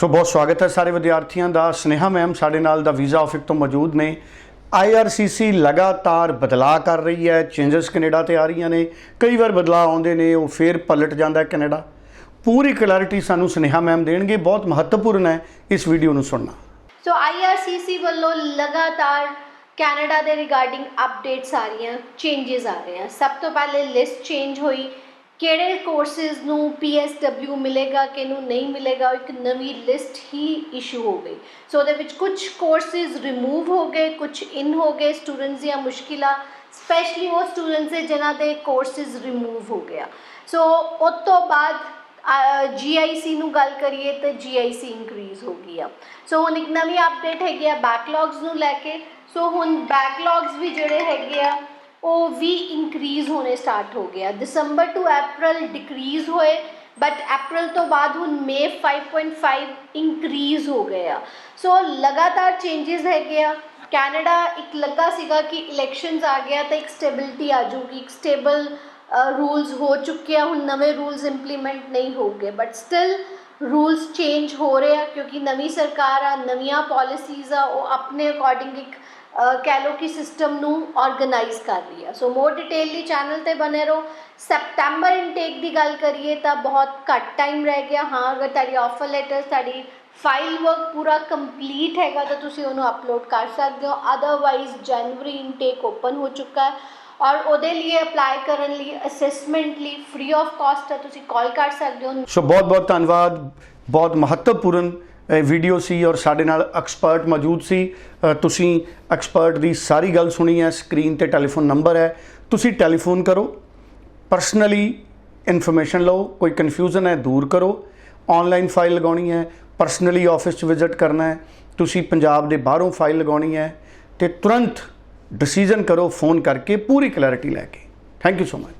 ਸੋ ਬਹੁਤ ਸਵਾਗਤ ਹੈ ਸਾਰੇ ਵਿਦਿਆਰਥੀਆਂ ਦਾ। ਸਨੇਹਾ ਮੈਮ ਸਾਡੇ ਨਾਲ ਦਾ ਵੀਜ਼ਾ ਆਫਿਸ ਤੋਂ ਮੌਜੂਦ ਨੇ। IRCC ਲਗਾਤਾਰ ਬਦਲਾਅ ਕਰ ਰਹੀ ਹੈ। ਚੇਂਜਸ ਕੈਨੇਡਾ ਤੇ ਆ ਰਹੀਆਂ ਨੇ। ਕਈ ਵਾਰ ਬਦਲਾਅ ਆਉਂਦੇ ਨੇ, ਉਹ ਫੇਰ ਪਲਟ ਜਾਂਦਾ ਕੈਨੇਡਾ। ਪੂਰੀ ਕਲੈਰਿਟੀ ਸਾਨੂੰ ਸਨੇਹਾ ਮੈਮ ਦੇਣਗੇ। ਬਹੁਤ ਮਹੱਤਵਪੂਰਨ ਹੈ ਇਸ ਵੀਡੀਓ ਨੂੰ ਸੁਣਨਾ। ਸੋ ਆਈਆਰਸੀਸੀ ਵੱਲੋਂ ਲਗਾਤਾਰ ਕੈਨੇਡਾ ਦੇ ਰਿਗਾਰਡਿੰਗ ਅਪਡੇਟਸ ਆ ਰਹੀਆਂ ਚੇਂजेस ਆ ਰਹੇ ਆ ਸਭ ਤੋਂ ਪਹਿਲੇ ਲਿਸਟ ਚੇਂਜ ਹੋਈ। ਕਿਹੜੇ ਕੋਰਸਿਸ ਨੂੰ PSW ਮਿਲੇਗਾ, ਕਿਹਨੂੰ ਨਹੀਂ ਮਿਲੇਗਾ ਇੱਕ ਨਵੀਂ ਲਿਸਟ ਹੀ ਇਸ਼ੂ ਹੋ ਗਈ। ਸੋ ਉਹਦੇ ਵਿੱਚ ਕੁਝ ਕੋਰਸਿਸ ਰਿਮੂਵ ਹੋ ਗਏ ਕੁਝ ਇਨ ਹੋ ਗਏ ਸਟੂਡੈਂਟਸ ਦੀਆਂ ਮੁਸ਼ਕਿਲਾਂ ਸਪੈਸ਼ਲੀ ਉਹ ਸਟੂਡੈਂਟਸ ਦੇ ਜਿਨ੍ਹਾਂ ਦੇ ਕੋਰਸਿਸ ਰਿਮੂਵ ਹੋ ਗਿਆ। ਸੋ ਉਸ ਤੋਂ ਬਾਅਦ GIC ਨੂੰ ਗੱਲ ਕਰੀਏ ਤਾਂ GIC ਇਨਕਰੀਜ਼ ਹੋ ਗਈ ਆ। ਸੋ ਹੁਣ ਇੱਕ ਨਵੀਂ ਅਪਡੇਟ ਹੈਗੀ ਆ ਬੈਕਲੌਗਸ ਨੂੰ ਲੈ ਕੇ। ਸੋ ਹੁਣ ਬੈਕਲੌਗਸ ਵੀ ਜਿਹੜੇ ਹੈਗੇ ਆ ਉਹ ਵੀ ਇਨਕਰੀਜ਼ ਹੋਣੇ ਸਟਾਰਟ ਹੋ ਗਿਆ ਦਸੰਬਰ ਟੂ ਅਪ੍ਰੈਲ ਡਿਕਰੀਜ਼ ਹੋਏ ਬਟ ਅਪ੍ਰੈਲ ਤੋਂ ਬਾਅਦ ਹੁਣ ਮੇ 5.5 ਇਨਕਰੀਜ਼ ਹੋ ਗਏ ਆ ਸੋ ਲਗਾਤਾਰ ਚੇਂजेस ਹੈਗੇ ਆ ਕੈਨੇਡਾ ਇੱਕ ਲੱਗਾ ਸੀਗਾ ਕਿ ਇਲੈਕਸ਼ਨਸ ਆ ਗਿਆ ਤਾਂ ਇੱਕ ਸਟੇਬਿਲਿਟੀ ਆ ਜਾਊਗੀ ਇੱਕ ਸਟੇਬਲ ਰੂਲਸ ਹੋ ਚੁੱਕੇ ਆ ਹੁਣ ਨਵੇਂ ਰੂਲਸ ਇੰਪਲੀਮੈਂਟ ਨਹੀਂ ਹੋਗੇ ਬਟ ਸਟਿਲ ਰੂਲਸ ਚੇਂਜ ਹੋ ਰਹੇ ਆ, ਕਿਉਂਕਿ ਨਵੀਂ ਸਰਕਾਰ ਆ, ਨਵੀਆਂ ਪਾਲਿਸੀਜ਼ ਆ, ਉਹ ਆਪਣੇ ਅਕੋਰਡਿੰਗ ਇੱਕ ਕਹਿ ਲਓ ਕਿ ਸਿਸਟਮ ਨੂੰ ਆਰਗੇਨਾਈਜ਼ ਕਰ ਰਹੀ ਆ। ਸੋ ਮੋਰ ਡਿਟੇਲ ਲਈ ਚੈਨਲ ਤੇ ਬਨੇ ਰਹੋ। ਸੈਪਟੈਂਬਰ ਇਨਟੇਕ ਦੀ ਗੱਲ ਕਰੀਏ ਤਾਂ ਬਹੁਤ ਘੱਟ ਟਾਈਮ ਰਹਿ ਗਿਆ। ਹਾਂ, ਅਗਰ ਤੁਹਾਡੀ ਆਫਰ ਲੈਟਰ ਤੁਹਾਡੀ ਫਾਈਲ ਵਰਕ ਪੂਰਾ ਕੰਪਲੀਟ ਹੈਗਾ, ਤਾਂ ਤੁਸੀਂ ਉਹਨੂੰ ਅਪਲੋਡ ਕਰ ਸਕਦੇ ਹੋ। ਅਦਰਵਾਈਜ਼ ਜਨਵਰੀ ਇਨਟੇਕ ਓਪਨ ਹੋ ਚੁੱਕਾ ਹੈ। ਔਰ ਉਹਦੇ ਲਈ ਅਪਲਾਈ ਕਰਨ ਲਈ ਅਸੈਸਮੈਂਟ ਲਈ ਫ੍ਰੀ ਆਫ ਕਾਸਟ ਹੈ, ਤੁਸੀਂ ਕਾਲ ਕਰ ਸਕਦੇ ਹੋ। ਸੋ ਬਹੁਤ ਬਹੁਤ ਧੰਨਵਾਦ। ਬਹੁਤ ਮਹੱਤਵਪੂਰਨ ਵੀਡੀਓ ਸੀ ਔਰ ਸਾਡੇ ਨਾਲ ਐਕਸਪਰਟ ਮੌਜੂਦ ਸੀ। ਤੁਸੀਂ ਐਕਸਪਰਟ ਦੀ ਸਾਰੀ ਗੱਲ ਸੁਣੀ ਹੈ ਸਕਰੀਨ ਤੇ ਟੈਲੀਫੋਨ ਨੰਬਰ ਹੈ। ਤੁਸੀਂ ਟੈਲੀਫੋਨ ਕਰੋ ਪਰਸਨਲੀ ਇਨਫੋਰਮੇਸ਼ਨ ਲਓ, ਕੋਈ ਕਨਫਿਊਜ਼ਨ ਹੈ, ਦੂਰ ਕਰੋ। ਆਨਲਾਈਨ ਫਾਈਲ ਲਗਾਉਣੀ ਹੈ ਪਰਸਨਲੀ ਆਫਿਸ 'ਚ ਵਿਜ਼ਿਟ ਕਰਨਾ ਹੈ। ਤੁਸੀਂ ਪੰਜਾਬ ਦੇ ਬਾਹਰੋਂ ਫਾਈਲ ਲਗਾਉਣੀ ਹੈ ਤੇ ਤੁਰੰਤ ਡਿਸੀਜਨ ਕਰੋ ਫੋਨ ਕਰਕੇ ਪੂਰੀ ਕਲੈਰਿਟੀ ਲੈ ਕੇ। Thank you so much